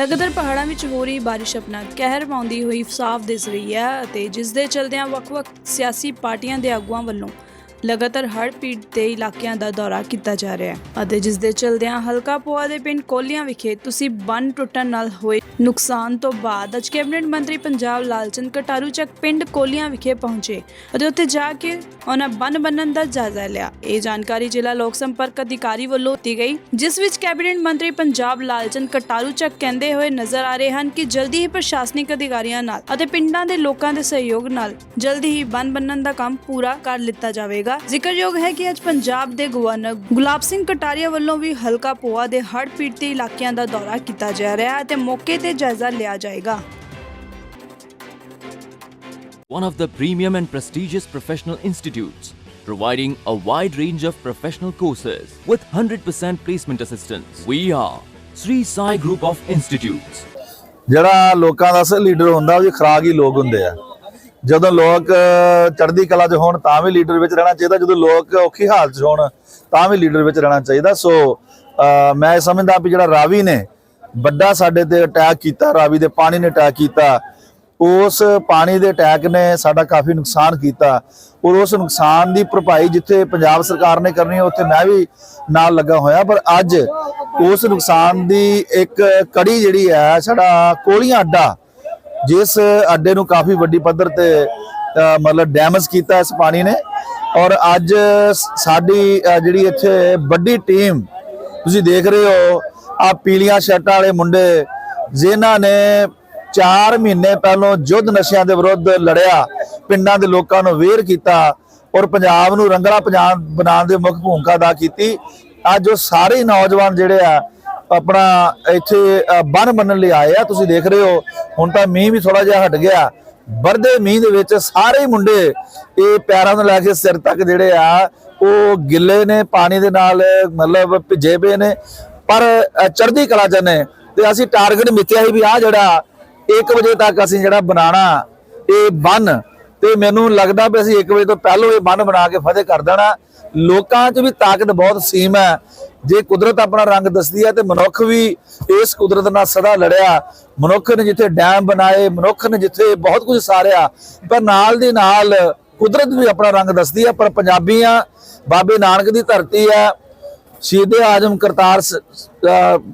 ਲਗਾਤਾਰ ਪਹਾੜਾਂ ਵਿੱਚ ਹੋ ਰਹੀ ਬਾਰਿਸ਼ ਆਪਣਾ ਕਹਿਰ ਪਾਉਂਦੀ ਹੋਈ ਸਾਫ਼ ਦਿਸ ਰਹੀ ਹੈ ਅਤੇ ਜਿਸ ਦੇ ਚਲਦਿਆਂ ਵੱਖ-ਵੱਖ ਸਿਆਸੀ ਪਾਰਟੀਆਂ ਦੇ ਆਗੂਆਂ ਵੱਲੋਂ ਲਗਾਤਾਰ ਹੜ੍ਹ ਪੀੜਤ ਦੇ ਇਲਾਕਿਆਂ ਦਾ ਦੌਰਾ ਕੀਤਾ ਜਾ ਰਿਹਾ ਹੈ ਅਤੇ ਜਿਸ ਦੇ ਚਲਦਿਆਂ ਹਲਕਾ ਪੋਆ ਦੇ ਪਿੰਡ ਕੋਲੀਆਂ ਵਿਖੇ ਤੁਸੀਂ ਬੰਨ ਟੁੱਟਣ ਨਾਲ ਹੋਏ ਨੁਕਸਾਨ ਤੋਂ ਬਾਅਦ ਅੱਜ ਕੈਬਨਿਟ ਮੰਤਰੀ ਪੰਜਾਬ ਲਾਲਚੰਦ ਕਟਾਰੂ ਚੱਕ ਪਿੰਡ ਕੋਲੀਆਂ ਵਿਖੇ ਪਹੁੰਚੇ ਅਤੇ ਉੱਥੇ ਜਾ ਕੇ ਉਹਨਾਂ ਬੰਨ ਬੰਨਣ ਦਾ ਜਾਇਜ਼ਾ ਲਿਆ। ਇਹ ਜਾਣਕਾਰੀ ਜ਼ਿਲ੍ਹਾ ਲੋਕ ਸੰਪਰਕ ਅਧਿਕਾਰੀ ਵੱਲੋਂ ਦਿੱਤੀ ਗਈ, ਜਿਸ ਵਿੱਚ ਕੈਬਨਿਟ ਮੰਤਰੀ ਪੰਜਾਬ ਲਾਲਚੰਦ ਕਟਾਰੂ ਚੱਕ ਕਹਿੰਦੇ ਹੋਏ ਨਜ਼ਰ ਆ ਰਹੇ ਹਨ ਕਿ ਜਲਦੀ ਹੀ ਪ੍ਰਸ਼ਾਸਨਿਕ ਅਧਿਕਾਰੀਆਂ ਨਾਲ ਅਤੇ ਪਿੰਡਾਂ ਦੇ ਲੋਕਾਂ ਦੇ ਸਹਿਯੋਗ ਨਾਲ ਜਲਦੀ ਹੀ ਬੰਨ ਬੰਨਣ ਦਾ ਕੰਮ ਪੂਰਾ ਕਰ ਲਿੱਤਾ ਜਾਵੇਗਾ। ਜ਼ਿਕਰਯੋਗ ਹੈ ਕਿ ਅੱਜ ਪੰਜਾਬ ਦੇ ਗਵਰਨਰ ਗੁਲਾਬ ਸਿੰਘ ਕਟਾਰੀਆ ਵੱਲੋਂ ਵੀ ਹਲਕਾ ਪੋਆ ਦੇ ਹੜ੍ਹ ਪੀੜਤ ਇਲਾਕਿਆਂ ਦਾ ਦੌਰਾ ਕੀਤਾ ਜਾ ਰਿਹਾ ਹੈ ਅਤੇ ਮੌਕੇ ਤੇ ਜਾਇਜ਼ਾ ਲਿਆ ਜਾਏਗਾ one of the premium and prestigious professional institutes, providing a wide range of professional courses with 100% placement assistance. We are Sri Sai Group of Institutes. ਜਿਹੜਾ ਲੋਕਾਂ ਦਾ ਅਸਲ ਲੀਡਰ ਹੁੰਦਾ ਉਹ ਜੀ ਖਰਾਕ ਹੀ ਲੋਕ ਹੁੰਦੇ ਆ ਜਦੋਂ ਲੋਕ ਚੜ੍ਹਦੀ ਕਲਾ 'ਚ ਹੋਣ ਤਾਂ ਵੀ ਲੀਡਰ ਵਿੱਚ ਰਹਿਣਾ ਚਾਹੀਦਾ, ਜਦੋਂ ਲੋਕ ਔਖੀ ਹਾਲਤ 'ਚ ਹੋਣ ਤਾਂ ਵੀ ਲੀਡਰ ਵਿੱਚ ਰਹਿਣਾ ਚਾਹੀਦਾ। ਸੋ ਮੈਂ ਇਹ ਸਮਝਦਾ ਵੀ ਜਿਹੜਾ ਰਾਵੀ ਨੇ ਵੱਡਾ ਸਾਡੇ ਤੇ ਅਟੈਕ ਕੀਤਾ, ਰਾਵੀ ਦੇ ਪਾਣੀ ਨੇ ਅਟੈਕ ਕੀਤਾ, ਉਸ ਪਾਣੀ ਦੇ ਅਟੈਕ ਨੇ ਸਾਡਾ ਕਾਫੀ ਨੁਕਸਾਨ ਕੀਤਾ ਔਰ ਉਸ ਨੁਕਸਾਨ ਦੀ ਭਰਪਾਈ ਜਿੱਥੇ ਪੰਜਾਬ ਸਰਕਾਰ ਨੇ ਕਰਨੀ ਹੈ, ਉੱਥੇ ਮੈਂ ਵੀ ਨਾਲ ਲੱਗਾ ਹੋਇਆ। ਪਰ ਅੱਜ ਉਸ ਨੁਕਸਾਨ ਦੀ ਇੱਕ ਕੜੀ ਜਿਹੜੀ ਹੈ, ਸਾਡਾ ਕੋਲੀਆਂ ਅੱਡਾ ਜਿਸ ਅੱਡੇ ਨੂੰ ਕਾਫੀ ਵੱਡੀ ਪੱਧਰ ਤੇ ਮਤਲਬ ਡੈਮੇਜ ਕੀਤਾ ਇਸ ਪਾਣੀ ਨੇ। ਔਰ ਅੱਜ ਸਾਡੀ ਜਿਹੜੀ ਇੱਥੇ ਵੱਡੀ ਟੀਮ ਤੁਸੀਂ ਦੇਖ ਰਹੇ ਹੋ, ਆ ਪੀਲੀਆਂ ਸ਼ਰਟਾਂ ਵਾਲੇ ਮੁੰਡੇ, ਜਿਨ੍ਹਾਂ ਨੇ 4 ਮਹੀਨੇ ਪਹਿਲਾਂ ਯੁੱਧ ਨਸ਼ਿਆਂ ਦੇ ਵਿਰੁੱਧ ਲੜਿਆ, ਪਿੰਡਾਂ ਦੇ ਲੋਕਾਂ ਨੂੰ ਵੇਰ ਕੀਤਾ, ਔਰ ਪੰਜਾਬ ਨੂੰ ਰੰਗਲਾ ਪੰਜਾਬ ਬਣਾਉਣ ਦੇ ਮੁੱਖ ਭੂਮਿਕਾ ਅਦਾ ਕੀਤੀ। ਅੱਜ ਉਹ ਸਾਰੇ ਨੌਜਵਾਨ ਜਿਹੜੇ ਆ ਆਪਣਾ ਇੱਥੇ ਅ, ਬੰਨ ਬੰਨਣ ਲਈ ਆਏ ਆ। ਤੁਸੀਂ ਦੇਖ ਰਹੇ ਹੋ ਹੁਣ ਤਾਂ ਮੀਂਹ ਵੀ ਥੋੜਾ ਜਿਹਾ ਹਟ ਗਿਆ। ਵਰਦੇ ਮੀਂਹ ਦੇ ਵਿੱਚ ਸਾਰੇ ਹੀ ਮੁੰਡੇ ਇਹ ਪੈਰਾਂ ਤੋਂ ਲੈ ਕੇ ਸਿਰ ਤੱਕ ਜਿਹੜੇ ਆ ਉਹ ਗਿੱਲੇ ਨੇ ਪਾਣੀ ਦੇ ਨਾਲ ਮਤਲਬ ਭਿੱਜੇ ਪਏ ਨੇ। ਪਰ ਚੜ੍ਹਦੀ ਕਲਾ ਚ ਨੇ ਤੇ ਅਸੀਂ ਟਾਰਗੇਟ ਮਿੱਥਿਆ ਸੀ ਵੀ ਆ ਜਿਹੜਾ 1 ਵਜੇ ਤੱਕ ਅਸੀਂ ਜਿਹੜਾ ਬਣਾਣਾ ਇਹ ਬੰਨ। ਤੇ ਮੈਨੂੰ ਲੱਗਦਾ ਵੀ ਅਸੀਂ 1 ਵਜੇ ਤੋਂ ਪਹਿਲਾਂ ਇਹ ਬੰਨ ਬਣਾ ਕੇ ਫਤਿਹ ਕਰ ਦੇਣਾ। ਲੋਕਾਂ 'ਚ ਵੀ ਤਾਕਤ ਬਹੁਤ ਸੀਮ ਹੈ। ਜੇ ਕੁਦਰਤ ਆਪਣਾ ਰੰਗ ਦੱਸਦੀ ਹੈ ਤੇ ਮਨੁੱਖ ਵੀ ਇਸ ਕੁਦਰਤ ਨਾਲ ਸਦਾ ਲੜਿਆ। ਮਨੁੱਖ ਨੇ ਜਿੱਥੇ ਡੈਮ ਬਣਾਏ, ਮਨੁੱਖ ਨੇ ਜਿੱਥੇ ਬਹੁਤ ਕੁਝ ਸਾਰਿਆ, ਪਰ ਨਾਲ ਦੀ ਨਾਲ ਕੁਦਰਤ ਵੀ ਆਪਣਾ ਰੰਗ ਦੱਸਦੀ ਹੈ। ਪਰ ਪੰਜਾਬੀਆਂ, ਬਾਬੇ ਨਾਨਕ ਦੀ ਧਰਤੀ ਹੈ, ਸ਼ਹੀਦੇ ਆਜਮ ਕਰਤਾਰ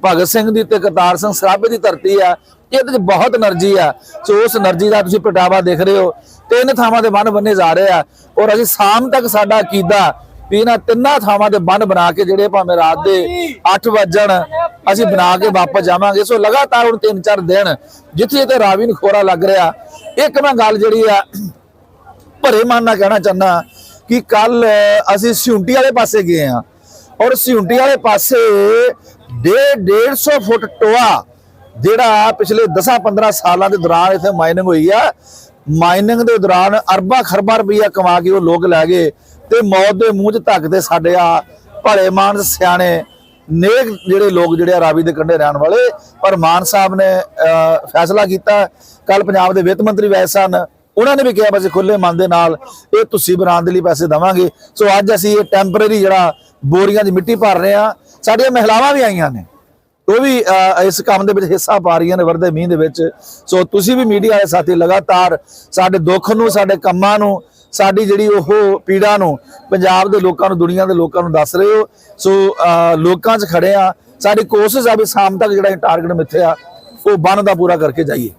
ਭਗਤ ਸਿੰਘ ਦੀ ਤੇ ਕਰਤਾਰ ਸਿੰਘ ਸਰਾਭੇ ਦੀ ਧਰਤੀ ਹੈ। ਇਹਦੇ ਵਿੱਚ ਬਹੁਤ એનર્ਜੀ ਹੈ। ਸੋ ਉਸ એનર્ਜੀ ਦਾ ਤੁਸੀਂ ਪਟਾਵਾ ਦੇਖ ਰਹੇ ਹੋ। ਤਿੰਨ ਥਾਵਾਂ ਦੇ ਮਨ ਬੰਨੇ ਜਾ ਰਹੇ ਆ। ਔਰ ਅਸੀਂ ਸ਼ਾਮ ਤੱਕ ਸਾਡਾ ਕੀਦਾ ਵੀ ਇਹਨਾਂ ਤਿੰਨਾਂ ਥਾਵਾਂ ਦੇ ਬੰਨ ਬਣਾ ਕੇ ਜਿਹੜੇ ਭਾਵੇਂ ਰਾਤ ਦੇ 8 ਵਜਣ ਅਸੀਂ ਬਣਾ ਕੇ ਵਾਪਸ ਜਾਵਾਂਗੇ। ਸੋ ਲਗਾਤਾਰ ਹੁਣ 3-4 ਦਿਨ ਜਿੱਥੇ ਤੇ ਰਾਵੀ ਨੂੰ ਖੋਰਾ ਲੱਗ ਰਿਹਾ ਇੱਕ ਮੈਂ ਗੱਲ ਜਿਹੜੀ ਆ ਭਰੇ ਮਨ ਨਾਲ ਕਹਿਣਾ ਚਾਹੁੰਦਾ ਕਿ ਕੱਲ ਅਸੀਂ ਸਿਉਂਟੀ ਵਾਲੇ ਪਾਸੇ ਗਏ ਆ ਔਰ ਸਿਉਂਟੀ ਵਾਲੇ ਪਾਸੇ 150 ਫੁੱਟ ਟੋਆ ਜਿਹੜਾ ਪਿਛਲੇ 10-15 ਸਾਲਾਂ ਦੇ ਦੌਰਾਨ ਇੱਥੇ ਮਾਈਨਿੰਗ ਹੋਈ ਆ। ਮਾਈਨਿੰਗ ਦੇ ਦੌਰਾਨ ਅਰਬਾਂ ਖਰਬਾਂ ਰੁਪਈਆ ਕਮਾ ਕੇ ਉਹ ਲੋਕ ਲੈ ਗਏ ਤੇ ਮੌਤ ਦੇ ਮੂੰਹ 'ਚ ਧੱਕਦੇ ਸਾਡੇ ਆ ਭਲੇ ਮਾਨਸ ਸਿਆਣੇ, ਨੇਕ ਜਿਹੜੇ ਲੋਕ ਜਿਹੜੇ ਆ ਰਾਵੀ ਦੇ ਕੰਢੇ ਰਹਿਣ ਵਾਲੇ, ਪਰ ਮਾਨ ਸਾਹਿਬ ਨੇ ਫੈਸਲਾ ਕੀਤਾ। ਕੱਲ ਪੰਜਾਬ ਦੇ ਵਿੱਤ ਮੰਤਰੀ ਵੈਸ ਸਨ। ਉਹਨਾਂ ਨੇ ਵੀ ਕਿਹਾ, ਬਸ ਖੁੱਲੇ ਮਨ ਦੇ ਨਾਲ ਇਹ ਤੁਸੀਂ ਬਣਾਉਣ ਦੇ ਲਈ ਪੈਸੇ ਦਵਾਂਗੇ। ਸੋ ਅੱਜ ਅਸੀਂ ਇਹ ਟੈਂਪਰੇਰੀ ਜਿਹੜਾ ਬੋਰੀਆਂ ਦੀ ਮਿੱਟੀ ਭਰ ਰਹੇ ਆ ਸਾਡੀਆਂ ਮਹਿਲਾਵਾਂ ਵੀ ਆਈਆਂ ਨੇ। ਉਹ ਵੀ ਇਸ ਕੰਮ ਦੇ ਵਿੱਚ ਹਿੱਸਾ ਪਾ ਰਹੀਆਂ ਨੇ ਵਰਦੇ ਮੀਂਹ ਦੇ ਵਿੱਚ। ਸੋ ਤੁਸੀਂ ਵੀ ਮੀਡੀਆ ਵਾਲੇ ਸਾਥੀ ਲਗਾਤਾਰ ਸਾਡੇ ਦੁੱਖ ਨੂੰ, ਸਾਡੇ ਕੰਮਾਂ ਨੂੰ, ਸਾਡੀ ਜਿਹੜੀ ਉਹ ਪੀੜਾ ਨੂੰ ਪੰਜਾਬ ਦੇ ਲੋਕਾਂ ਨੂੰ, ਦੁਨੀਆ ਦੇ ਲੋਕਾਂ ਨੂੰ ਦੱਸ ਰਹੇ ਹੋ। ਸੋ ਲੋਕਾਂ 'ਚ ਖੜੇ ਆ। ਸਾਡੀ ਕੋਸ਼ਿਸ਼ ਆ ਵੀ ਸ਼ਾਮ ਤੱਕ ਜਿਹੜਾ ਟਾਰਗੇਟ ਮਿੱਥੇ ਆ, ਉਹ ਬੰਨ ਦਾ ਪੂਰਾ ਕਰਕੇ ਜਾਈਏ।